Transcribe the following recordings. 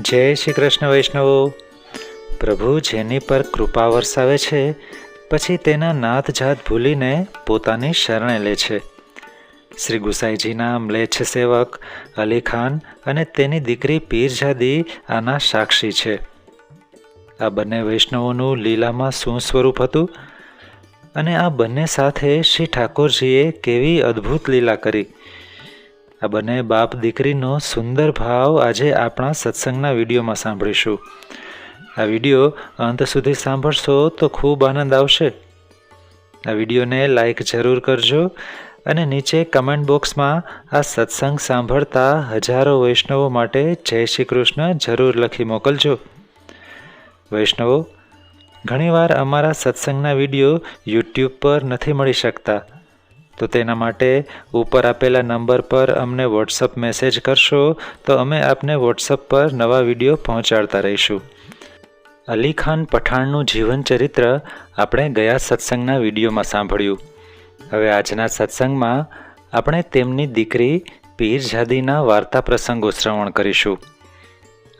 જય શ્રી કૃષ્ણ વૈષ્ણવો. પ્રભુ જેની પર કૃપા વરસાવે છે, પછી તેના નાત જાત ભૂલીને પોતાની શરણે લે છે. શ્રી ગુસાઈજીના મ્લેચ્છ સેવક અલી ખાન અને તેની દીકરી પીરજાદી આના સાક્ષી છે. આ બંને વૈષ્ણવોનું લીલામાં શું સ્વરૂપ હતું? અને આ બંને સાથે શ્રી ઠાકોરજીએ કેવી અદ્ભુત લીલા કરી? આ બંને બાપ દીકરીનો સુંદર ભાવ આજે આપણા સત્સંગના વિડીયોમાં સાંભળીશું. આ વીડિયો અંત સુધી સાંભળશો તો ખૂબ આનંદ આવશે. આ વિડીયોને લાઈક જરૂર કરજો અને નીચે કમેન્ટ બોક્સમાં આ સત્સંગ સાંભળતા હજારો વૈષ્ણવો માટે જય શ્રી કૃષ્ણ જરૂર લખી મોકલજો. વૈષ્ણવો, ઘણીવાર અમારા સત્સંગના વીડિયો યુટ્યુબ પર નથી મળી શકતા. તો તેના માટે ઉપર આપેલા નંબર પર અમને વોટ્સઅપ મેસેજ કરશો તો અમે આપને વોટ્સઅપ પર નવા વીડિયો પહોંચાડતા રહીશું. અલી ખાન પઠાણનું જીવન ચરિત્ર આપણે ગયા સત્સંગના વિડીયોમાં સાંભળ્યું. હવે આજના સત્સંગમાં આપણે તેમની દીકરી પીરઝાદીના વાર્તા પ્રસંગો શ્રવણ કરીશું.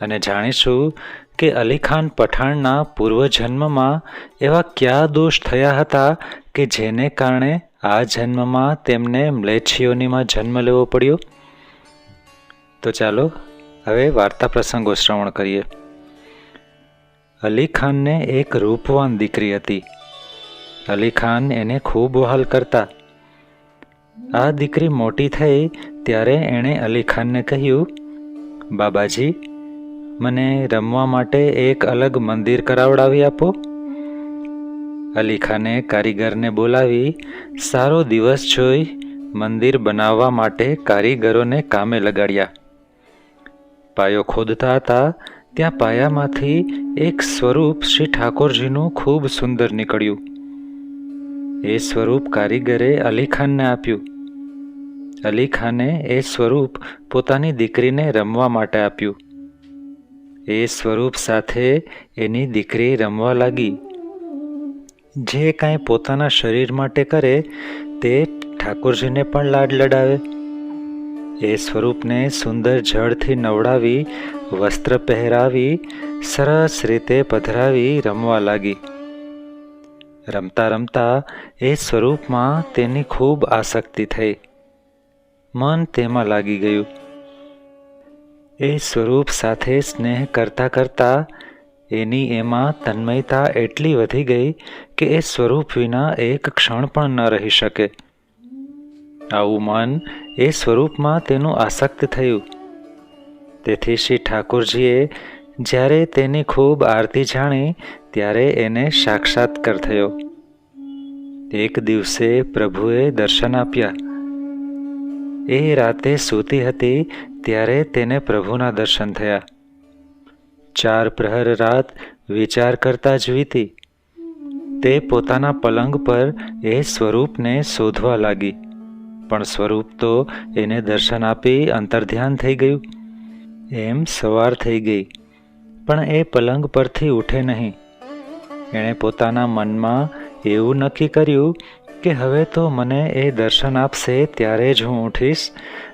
અને જાણીશું કે અલી ખાન પઠાણના પૂર્વજન્મમાં એવા કયા દોષ થયા હતા કે જેને કારણે આ જન્મમાં તેમને મ્લેચ્છીઓનીમાં જન્મ લેવો પડ્યો? તો ચાલો, હવે વાર્તા પ્રસંગો શ્રવણ કરીએ. અલી ખાનને એક રૂપવાન દીકરી હતી. અલી ખાન એને ખૂબ વહાલ કરતા. આ દીકરી મોટી થઈ ત્યારે એણે અલી ખાનને કહ્યું, બાબાજી, મને રમવા માટે એક અલગ મંદિર કરાવડાવી આપો. અલી ખાને કારીગરને બોલાવી, સારો દિવસ જોઈ, મંદિર બનાવવા માટે કારીગરોને કામે લગાડ્યા. પાયો ખોદતા હતા, ત્યાં પાયામાંથી એક સ્વરૂપ શ્રી ઠાકોરજીનું ખૂબ સુંદર નીકળ્યું. એ સ્વરૂપ કારીગરે અલી ખાનને આપ્યું. અલી ખાને એ સ્વરૂપ પોતાની દીકરીને રમવા માટે આપ્યું. એ સ્વરૂપ સાથે એની દીકરી રમવા લાગી. જે કાંઈ પોતાના શરીર માટે કરે, તે ઠાકોરજીને પણ લાડ લડાવે. એ સ્વરૂપને સુંદર જળથી નવડાવી, વસ્ત્ર પહેરાવી, સરસ રીતે પધરાવી રમવા લાગી. રમતા રમતા એ સ્વરૂપમાં તેની ખૂબ આસક્તિ થઈ. મન તેમાં લાગી ગયું. એ સ્વરૂપ સાથે સ્નેહ કરતા કરતા એની એમાં તન્મયતા એટલી વધી ગઈ કે એ સ્વરૂપ વિના એક ક્ષણ પણ ન રહી શકે. આવું મન એ સ્વરૂપમાં તેનું આસક્ત થયું. તેથી શ્રી ઠાકુરજીએ જ્યારે તેની ખૂબ આરતી જાણી, ત્યારે એને સાક્ષાત્કાર થયો. એક દિવસે પ્રભુએ દર્શન આપ્યા. એ રાતે સૂતી હતી, ત્યારે તેને પ્રભુના દર્શન થયા. ચાર પ્રહર રાત વિચાર કરતા જ વીતી. તે પોતાના પલંગ પર એ સ્વરૂપને શોધવા લાગી. પણ સ્વરૂપ તો એને દર્શન આપી અંતર્ધ્યાન થઈ ગયું. એમ સવાર થઈ ગઈ. પણ એ પલંગ પરથી ઉઠે નહીં. એણે પોતાના મનમાં એવું નક્કી કર્યું કે હવે તો મને એ દર્શન આપશે ત્યારે જ હું ઉઠીશ,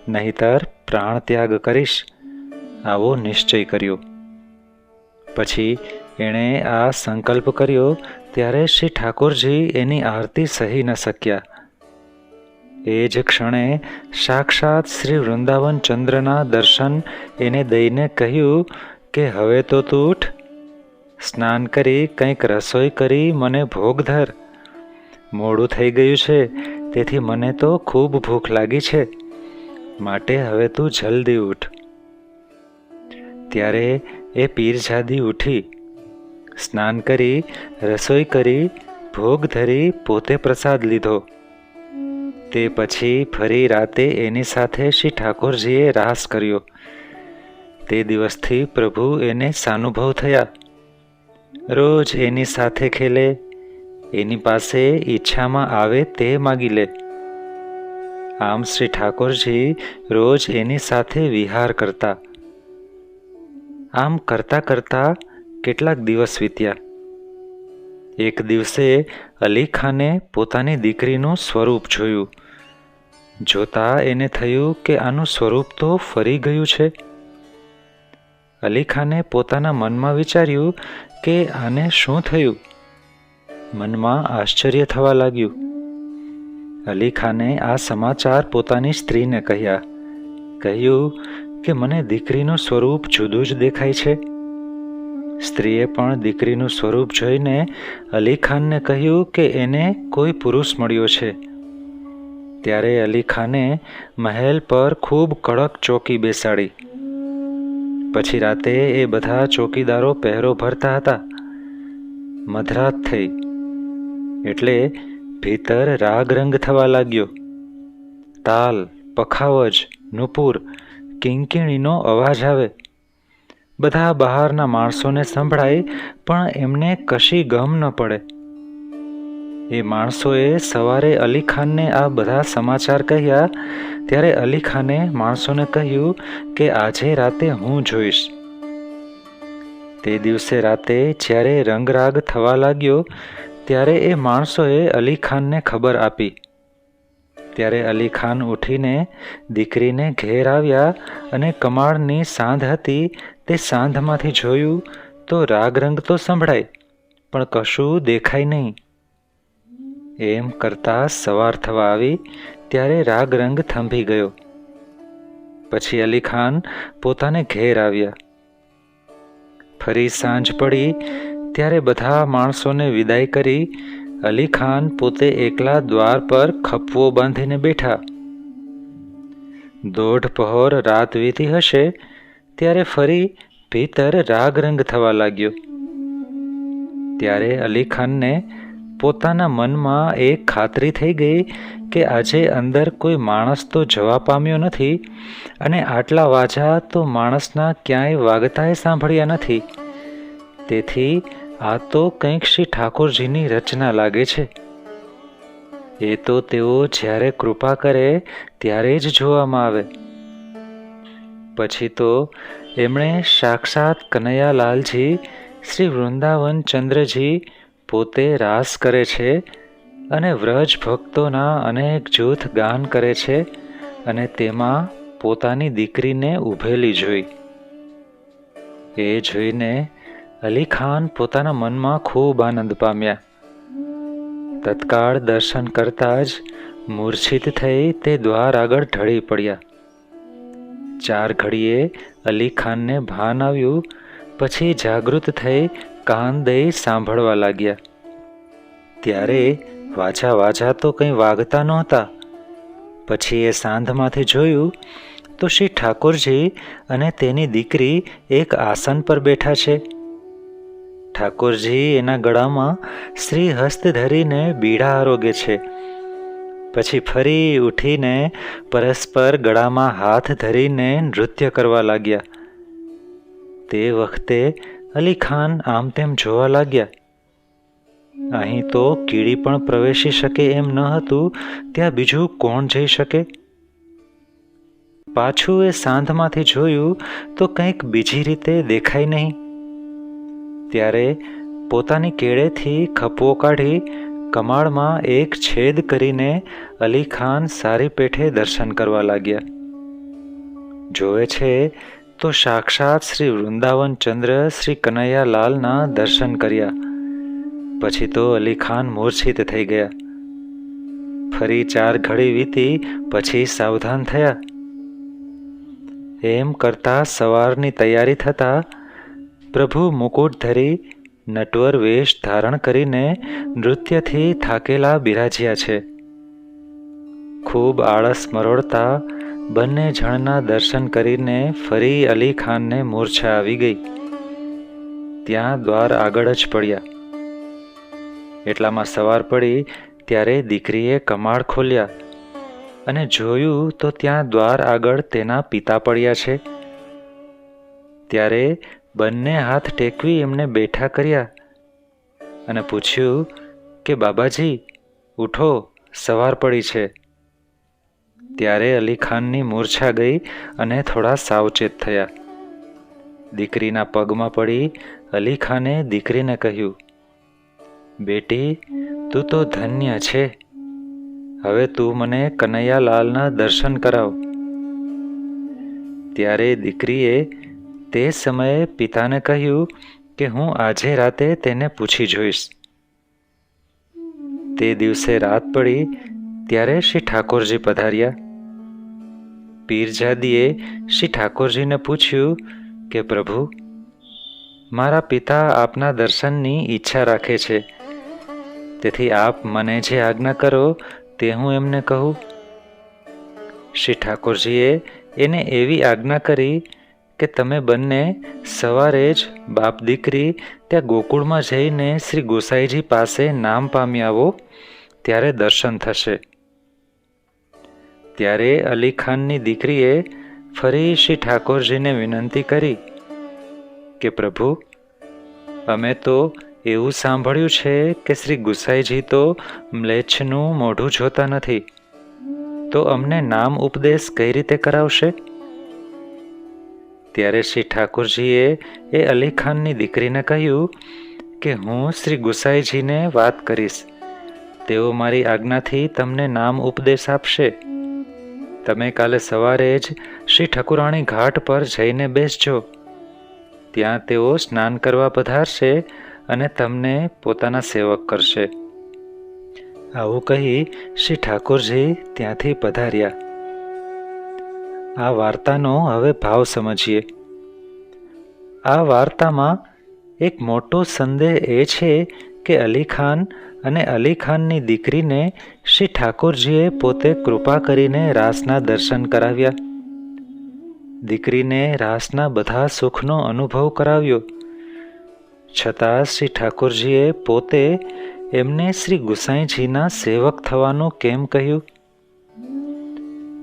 નહીતર પ્રાણ ત્યાગ કરીશ. આવો નિશ્ચય કર્યો. પછી એણે આ સંકલ્પ કર્યો, ત્યારે શ્રી ઠાકોરજી એની આરતી સહી ન શક્યા. એ જ ક્ષણે સાક્ષાત શ્રી વૃંદાવન ચંદ્રના દર્શન એને દઈને કહ્યું કે હવે તો તું ઉઠ. સ્નાન કરી, કંઈક રસોઈ કરી, મને ભોગ ધર. મોડું થઈ ગયું છે, તેથી મને તો ખૂબ ભૂખ લાગી છે. માટે હવે તું જલ્દી ઉઠ. ત્યારે એ પીરઝાદી ઉઠી, સ્નાન કરી, રસોઈ કરી, ભોગ ધરી પોતે પ્રસાદ લીધો. તે પછી ફરી રાતે એની સાથે શ્રી ઠાકોરજીએ રાસ કર્યો. તે દિવસથી પ્રભુ એને સાનુભવ થયા. રોજ એની સાથે ખેલે, એની પાસે ઈચ્છામાં આવે તે માગી લે. આમ શ્રી ઠાકોરજી રોજ એની સાથે વિહાર કરતા. આમ કરતા કરતા કેટલાક દિવસ વીત્યા. એક દિવસે અલી ખાને પોતાની દીકરીનું સ્વરૂપ જોયું. જોતા એને થયું કે આનું સ્વરૂપ તો ફરી ગયું છે. અલી ખાને પોતાના મનમાં વિચાર્યું કે આને શું થયું? મનમાં આશ્ચર્ય થવા લાગ્યું. અલી ખાને આ સમાચાર પોતાની સ્ત્રીને કહ્યા. કહ્યું કે મને દીકરીનું સ્વરૂપ જુદું જ દેખાય છે? સ્ત્રીએ પણ દીકરીનું સ્વરૂપ જોઈને અલી ખાનને કહ્યું કે એને કોઈ પુરુષ મળ્યો છે. ત્યારે અલી ખાને મહેલ પર ખૂબ કડક ચોકી બેસાડી. પછી રાતે એ બધા ચોકીદારો પહેરો ભરતા હતા. મધરાત થઈ. એટલે ભીતર રાગ રંગ થવા લાગ્યો. તાલ, પખાવજ, નુપુર કિંકીણીનો અવાજ આવે. બધા બહારના માણસોને સંભળાય, પણ એમને કશી ગમ ન પડે. એ માણસોએ સવારે અલી ખાનને આ બધા સમાચાર કહ્યા, ત્યારે અલી ખાને માણસોને કહ્યું કે આજે રાતે હું જોઈશ. તે દિવસે રાતે જ્યારે રંગરાગ થવા લાગ્યો, ત્યારે એ માણસોએ અલી ખાનને ખબર આપી. ત્યારે અલી ખાન ઉઠીને દીકરીને ઘેર આવ્યા અને કમાળની સાંધ હતી તે સાંધમાંથી જોયું તો રાગરંગ તો સંભળાય, પણ કશું દેખાય નહીં. એમ કરતા સવાર થવા આવી ત્યારે રાગરંગ થંભી ગયો. પછી અલી ખાન પોતાને ઘેર આવ્યા. ફરી સાંજ પડી ત્યારે બધા માણસોને વિદાય કરી અલી ખાન પોતે એકલા દ્વાર પર ખપવો બાંધીને બેઠા. દોઢ પહોર રાત વીતી હશે ત્યારે ફરી ભીતર રાગરંગ થવા લાગ્યો. ત્યારે અલી ખાનને પોતાના મનમાં એક ખાતરી થઈ ગઈ કે આજે અંદર કોઈ માણસ તો જવા પામ્યો નથી અને આટલા વાજા તો માણસના ક્યાંય વાગતાએ સાંભળ્યા નથી. તેથી આ તો કંઈક શ્રી ઠાકોરજીની રચના લાગે છે. એ તો તેઓ જ્યારે કૃપા કરે ત્યારે જ જોવામાં આવે. પછી તો એમણે સાક્ષાત કનૈયાલાલજી, શ્રી વૃંદાવન ચંદ્રજી પોતે રાસ કરે છે અને વ્રજ ભક્તોના અનેક જૂથ ગાન કરે છે અને તેમાં પોતાની દીકરીને ઊભેલી જોઈ. એ જોઈને અલી ખાન પોતાના મનમાં ખૂબ આનંદ પામ્યા. તત્કાળ દર્શન કરતા જ મૂર્છિત થઈ તે દ્વાર આગળ ઢળી પડ્યા. ચાર ઘડીએ અલી ખાનને ભાન આવ્યું, પછી જાગૃત થઈ કાન દઈ સાંભળવા લાગ્યા. ત્યારે વાજા વાજા તો કંઈ વાગતા નહોતા. પછી એ સાંધમાંથી જોયું, તો શ્રી ઠાકોરજી અને તેની દીકરી એક આસન પર બેઠા છે. ઠાકોરજી એના ગળામાં શ્રી હસ્ત ધરીને બીડા આરોગે છે. પછી ફરી ઉઠીને પરસ્પર ગળામાં હાથ ધરીને નૃત્ય કરવા લાગ્યા. તે વખતે અલી ખાન આમ તેમ જોવા લાગ્યા. અહીં તો કીડી પણ પ્રવેશી શકે એમ ન હતું, ત્યાં બીજું કોણ જઈ શકે? પાછું એ સાંધમાંથી જોયું તો કંઈક બીજી રીતે દેખાય નહીં. ત્યારે પોતાની કેળેથી ખપવો કાઢી કમાળમાં એક છેદ કરીને અલી ખાન સારી પેઠે દર્શન કરવા લાગ્યા. જોવે છે, તો સાક્ષાત શ્રી વૃંદાવન ચંદ્ર શ્રી કનૈયાલાલના દર્શન કર્યા. પછી તો અલી ખાન મૂર્છિત થઈ ગયા. ફરી ચાર ઘડી વીતી, પછી સાવધાન થયા. એમ કરતા સવારની તૈયારી થતા પ્રભુ મુકુટ ધરી નટવર વેશ ધારણ કરીને નૃત્યથી થાકેલા બિરાજ્યા છે. ખૂબ આળસ મરોડતા બંને જણના દર્શન કરીને ફરી અલી ખાનને મૂર્છા આવી ગઈ. ત્યાં દ્વાર આગળ જ પડ્યા. એટલામાં સવાર પડી ત્યારે દીકરીએ કમાળ ખોલ્યા અને જોયું તો ત્યાં દ્વાર આગળ તેના પિતા પડ્યા છે. ત્યારે બંને હાથ ટેકવી એમને બેઠા કર્યા અને પૂછ્યું કે, બાબાજી, ઉઠો, સવાર પડી છે. ત્યારે અલી ખાનની મૂર્છા ગઈ અને થોડા સાવચેત થયા. દીકરીના પગમાં પડી અલી ખાને દીકરીને કહ્યું, બેટી, તું તો ધન્ય છે. હવે તું મને કનૈયાલાલના દર્શન કરાવ. ત્યારે દીકરીએ તે સમયે પિતાને કહ્યું કે હું આજે રાતે તેને પૂછી જોઈશ. તે દિવસે રાત પડી ત્યારે શ્રી ઠાકોરજી પધાર્યા. પીરજાદીએ શ્રી ઠાકોરજીને પૂછ્યું કે, પ્રભુ, મારા પિતા આપના દર્શનની ઈચ્છા રાખે છે. તેથી આપ મને જે આજ્ઞા કરો તે હું એમને કહું. શ્રી ઠાકોરજીએ એને એવી આજ્ઞા કરી કે તમે બંને સવારે જ બાપ દીકરી ત્યાં ગોકુળમાં જઈને શ્રી ગોસાઈજી પાસે નામ પામી આવો, ત્યારે દર્શન થશે. ત્યારે અલી ખાનની દીકરીએ ફરી શ્રી ઠાકોરજીને વિનંતી કરી કે, પ્રભુ, અમે તો એવું સાંભળ્યું છે કે શ્રી ગુસાઈજી તો મ્લેચ્છનું મોઢું જોતા નથી. તો અમને નામ ઉપદેશ કઈ રીતે કરાવશે? ત્યારે શ્રી ઠાકોરજીએ એ અલી ખાનની દીકરીને કહ્યું કે હું શ્રી ગુસાઈજીને વાત કરીશ. તેઓ મારી આજ્ઞાથી તમને નામ ઉપદેશ આપશે. તમે કાલે સવારે જ શ્રી ઠકુરાણી ઘાટ પર જઈને બેસજો. ત્યાં તેઓ સ્નાન કરવા પધારશે અને તમને પોતાના સેવક કરશે. આવું કહી શ્રી ઠાકોરજી ત્યાંથી પધાર્યા. આ વાર્તાનો હવે ભાવ સમજીએ. આ વાર્તામાં એક મોટો સંદેહ એ છે કે અલી ખાન અને અલી ખાનની દીકરીને શ્રી ઠાકોરજીએ પોતે કૃપા કરીને રાસના દર્શન કરાવ્યા. દીકરીને રાસના બધા સુખનો અનુભવ કરાવ્યો. છતાં શ્રી ઠાકોરજીએ પોતે એમને શ્રી ગુસાઈજીના સેવક થવાનું કેમ કહ્યું?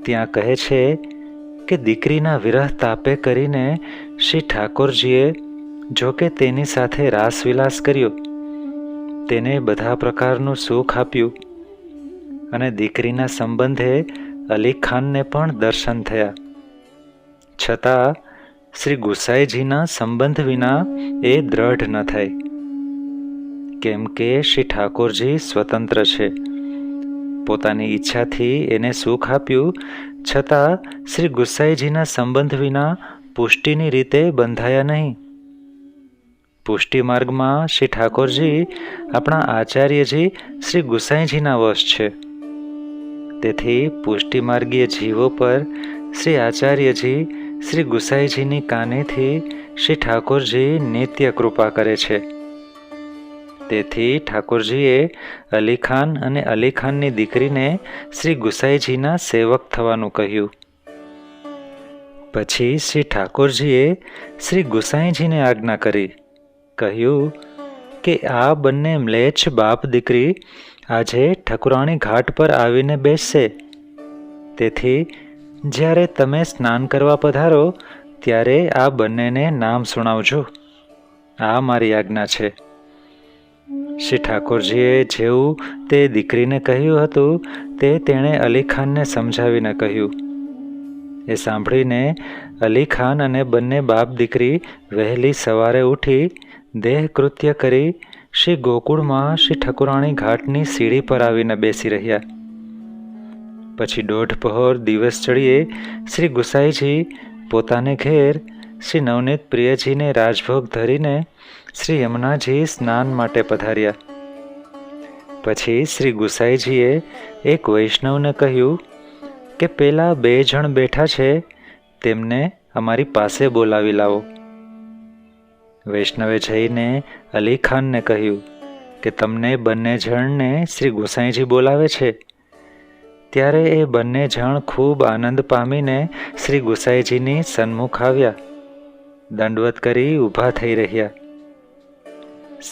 ત્યાં કહે છે કે દીકરીના વિરહ તાપે કરીને શ્રી ઠાકોરજીએ જોકે તેની સાથે રાસવિલાસ કર્યો. તેને બધા પ્રકારનું સુખ આપ્યું અને દીકરીના સંબંધે અલી ખાનને પણ દર્શન થયા. છતાં શ્રી ગુસાઈજીના સંબંધ વિના એ દ્રઢ ન થાય. કેમ કે શ્રી ઠાકોરજી સ્વતંત્ર છે. પોતાની ઈચ્છાથી એને સુખ આપ્યું છતાં શ્રી ગુસાઈજીના સંબંધ વિના પુષ્ટિની રીતે બંધાયા નહીં. પુષ્ટિ માર્ગમાં શ્રી ઠાકોરજી આપણા આચાર્યજી શ્રી ગુસાઈજીના વશ છે. તેથી પુષ્ટિ માર્ગીય જીવો પર શ્રી આચાર્યજી શ્રી ગુસાઈજીની કાનેથી શ્રી ઠાકોરજી નિત્ય કૃપા કરે છે. તેથી ઠાકોરજીએ અલી ખાન અને અલી ખાનની દીકરીને શ્રી ગુસાઈજીના સેવક થવાનું કહ્યું. પછી શ્રી ઠાકોરજીએ શ્રી ગુસાઈજીને આજ્ઞા કરી. કહ્યું કે આ બંને મ્લેચ્છ બાપ દીકરી આજે ઠકુરાણી ઘાટ પર આવીને બેસશે. તેથી જ્યારે તમે સ્નાન કરવા પધારો, ત્યારે આ બંનેને નામ સુણાવજો. આ મારી આજ્ઞા છે. શ્રી ઠાકોરજીએ જેવું તે દીકરીને કહ્યું હતું, તે તેણે અલી ખાનને સમજાવીને કહ્યું. એ સાંભળીને અલી ખાન અને બંને બાપ દીકરી વહેલી સવારે ઉઠી દેહ કૃત્ય કરી શ્રી ગોકુળમાં શ્રી ઠકુરાણી ઘાટની સીડી પર આવીને બેસી રહ્યા. પછી દોઢ પહોર દિવસ ચડીએ શ્રી ગુસાઈજી પોતાને ઘેર શ્રી નવનીત પ્રિયજીને રાજભોગ ધરીને શ્રી યમુનાજી સ્નાન માટે પધાર્યા. પછી શ્રી ગુસાઈજીએ એક વૈષ્ણવને કહ્યું કે પેલા બે જણ બેઠા છે, તેમને અમારી પાસે બોલાવી લાવો. વૈષ્ણવે જઈને અલી ખાનને કહ્યું કે તમને બંને જણને શ્રી ગુસાઈજી બોલાવે છે. ત્યારે એ બંને જણ ખૂબ આનંદ પામીને શ્રી ગુસાઈજીની સન્મુખ આવ્યા. દંડવત કરી ઊભા થઈ રહ્યા.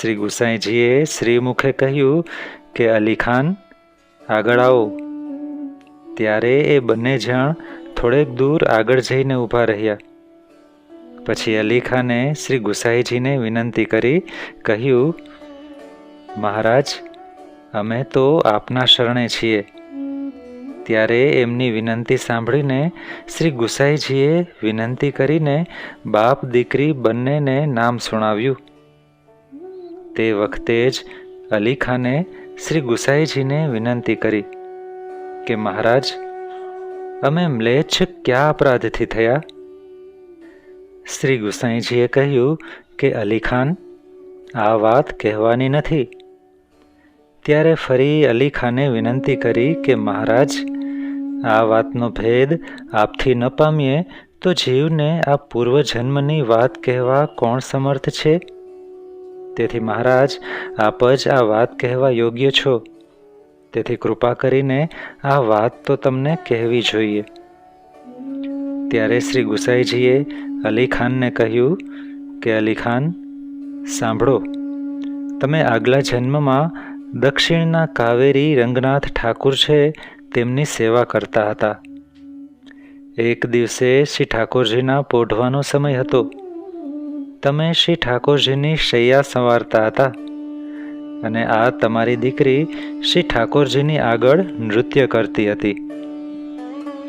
શ્રી ગુસાઈજીએ શ્રીમુખે કહ્યું કે, અલી ખાન, આગળ આવો. ત્યારે એ બંને જણ થોડેક દૂર આગળ જઈને ઊભા રહ્યા. પછી અલી ખાને શ્રી ગુસાઈજીને વિનંતી કરી, કહ્યું, મહારાજ, અમે તો આપના શરણે છીએ. ત્યારે એમની વિનંતી સાંભળીને શ્રી ગુસાઈજીએ વિનંતી કરીને બાપ દીકરી બંનેને નામ સુણાવ્યું. તે વખતે જ અલી ખાને શ્રી ગુસાઈજીને વિનંતી કરી કે, મહારાજ, અમે મ્લેચ્છ ક્યાં અપરાધથી થયા? શ્રી ગુસાઈજીએ કહ્યું કે અલી ખાન આ વાત કહેવાની નથી. ત્યારે ફરી અલી ખાને વિનંતી કરી કે, મહારાજ, આ વાતનો ભેદ આપથી ન પામીએ તો જીવને આ પૂર્વજન્મની વાત કહેવા કોણ સમર્થ છે? તેથી મહારાજ, આપ જ આ વાત કહેવા યોગ્ય છો. તેથી કૃપા કરીને આ વાત તો તમને કહેવી જોઈએ. ત્યારે શ્રી ગુસાઈજીએ અલી ખાનને કહ્યું કે અલી ખાન સાંભળો. તમે આગલા જન્મમાં દક્ષિણના કાવેરી રંગનાથ ઠાકુર છે તેમની સેવા કરતા હતા. એક દિવસે શ્રી ઠાકોરજીના પોઢવાનો સમય હતો. તમે શ્રી ઠાકોરજીની શૈયા સંવારતા હતા. અને આ તમારી દીકરી શ્રી ઠાકોરજીની આગળ નૃત્ય કરતી હતી.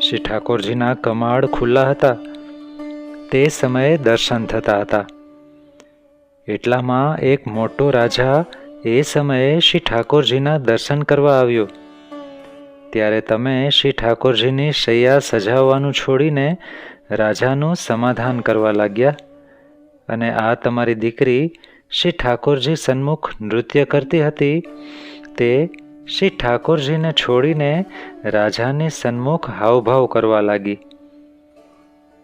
શ્રી ઠાકોરજીના કમાડ ખુલ્લા હતા. તે સમયે દર્શન થતા હતા. એટલામાં એક મોટો રાજા એ સમયે શ્રી ઠાકોરજીના દર્શન કરવા આવ્યો. ત્યારે તમે શ્રી ઠાકોરજીની શૈયા સજાવવાનું છોડીને રાજાનું સમાધાન કરવા લાગ્યા. અને આ તમારી દીકરી શ્રી ઠાકોરજી સન્મુખ નૃત્ય કરતી હતી. તે શ્રી ઠાકોરજીને છોડીને રાજાની સન્મુખ હાવભાવ કરવા લાગી.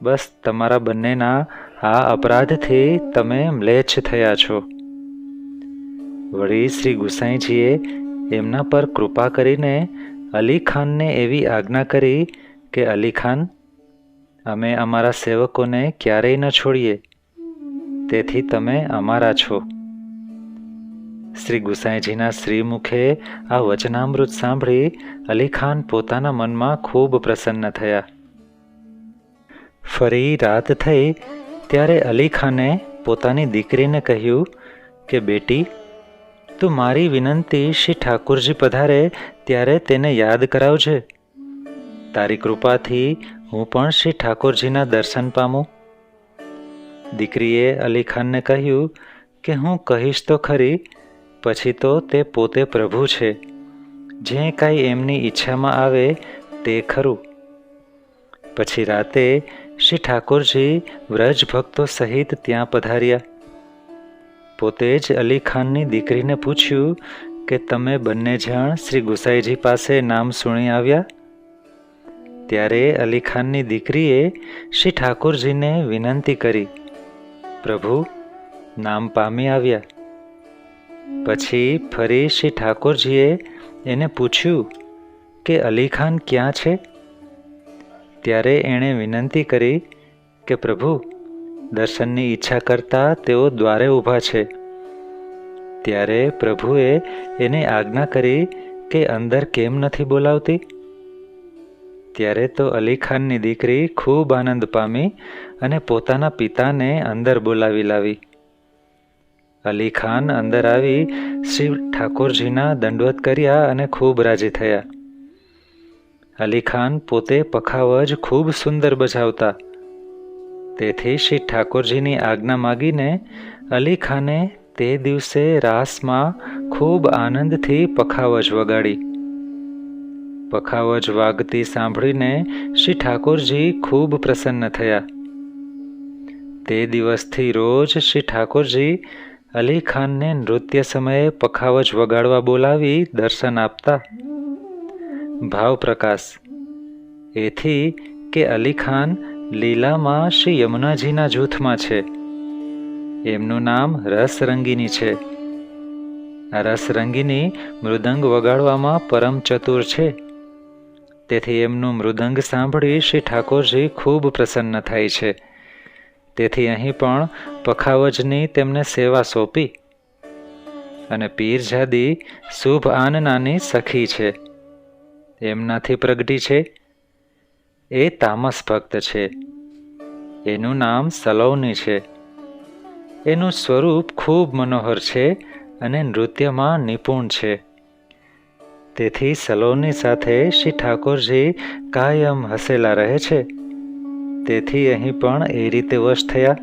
બસ તમારા બંનેના આ અપરાધથી તમે મ્લેચ્છ થયા છો. વળી શ્રી ગુસાઈજીએ એમના પર કૃપા કરીને અલી ખાનને એવી આજ્ઞા કરી કે, અલી ખાન, અમે અમારા સેવકોને ક્યારેય ન છોડીએ. તેથી તમે અમારા છો. શ્રી ગુસાઈજીના શ્રીમુખે આ વચનામૃત સાંભળી અલી ખાન પોતાના મનમાં ખૂબ પ્રસન્ન થયા. ફરી રાત થઈ ત્યારે અલી ખાને પોતાની દીકરીને કહ્યું કે, બેટી, તું મારી વિનંતી શ્રી ઠાકુરજી પધારે ત્યારે તેને યાદ કરાવજે. તારી કૃપાથી હું પણ શ્રી ઠાકોરજીના દર્શન પામું. દીકરીએ અલી ખાનને કહ્યું કે હું કહીશ તો ખરી, પછી તો તે પોતે પ્રભુ છે. જે કાંઈ એમની ઈચ્છામાં આવે તે ખરું. પછી રાતે શ્રી ઠાકોરજી વ્રજ ભક્તો સહિત ત્યાં પધાર્યા. પોતે જ અલી ખાનની દીકરીને પૂછ્યું કે તમે બંને જણ શ્રી ગુસાઈજી પાસે નામ સુણી આવ્યા? ત્યારે અલી ખાનની દીકરીએ શ્રી ઠાકોરજીને વિનંતી કરી પ્રભુ, નામ પામી આવ્યા. પછી ફરી શ્રી ઠાકોરજીએ એને પૂછ્યું કે અલી ખાન ક્યાં છે? ત્યારે એણે વિનંતી કરી કે, પ્રભુ, દર્શનની ઈચ્છા કરતા તેઓ દ્વારે ઊભા છે. ત્યારે પ્રભુએ એને આજ્ઞા કરી કે, અંદર કેમ નથી બોલાવતી? ત્યારે તો અલી ખાનની દીકરી ખૂબ આનંદ પામી અને પોતાના પિતાને અંદર બોલાવી લાવી. અલી ખાન અંદર આવી શ્રી ઠાકોરજીના દંડવત કર્યા અને ખૂબ રાજી થયા. અલી ખાન પોતે પખાવજ ખૂબ સુંદર બજાવતા. તેથી શ્રી ઠાકોરજીની આજ્ઞા માગીને અલી ખાને તે દિવસે રાસમાં ખૂબ આનંદથી પખાવજ વગાડી. પખાવજ વાગતી સાંભળીને શ્રી ઠાકોરજી ખૂબ પ્રસન્ન થયા. તે દિવસથી રોજ શ્રી ઠાકોરજી અલી ખાનને નૃત્ય સમયે પખાવજ વગાડવા બોલાવી દર્શન આપતા. ભાવ પ્રકાશ. એથી કે અલી ખાન લીલામાં શ્રી યમુનાજીના જૂથમાં છે. એમનું નામ રસરંગીની છે. રસરંગીની મૃદંગ વગાડવામાં પરમ ચતુર છે. તેથી એમનું મૃદંગ સાંભળી શ્રી ઠાકોરજી ખૂબ પ્રસન્ન થાય છે. તેથી અહીં પણ પખાવજની તેમને સેવા સોંપી. અને પીરજાદી શુભ આનનાની સખી છે. એમનાથી પ્રગટી છે. એ તામસ ભક્ત છે. એનું નામ સલૌની છે. એનું સ્વરૂપ ખૂબ મનોહર છે અને નૃત્યમાં નિપુણ છે. તેથી સલોની સાથે શ્રી ઠાકોરજી કાયમ હસેલા રહે છે. તેથી અહીં પણ એ રીતે વશ થયા.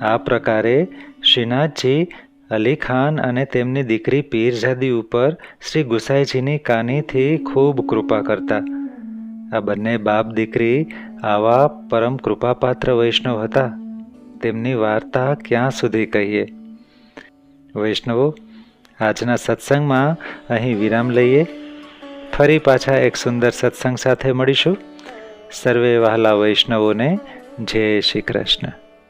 આ પ્રકારે શ્રીનાથજી, અલી ખાન અને તેમની દીકરી પીરઝાદી ઉપર શ્રી ગુસાઈજીની કાનીથી ખૂબ કૃપા કરતા. આ બંને બાપ દીકરી આવા પરમ કૃપાપાત્ર વૈષ્ણવ હતા. તેમની વાર્તા ક્યાં સુધી કહીએ? વૈષ્ણવો, આજના સત્સંગમાં અહીં વિરામ લઈએ. ફરી પાછા એક સુંદર સત્સંગ સાથે મળીશું. સર્વે વહાલા વૈષ્ણવોને જય શ્રી કૃષ્ણ.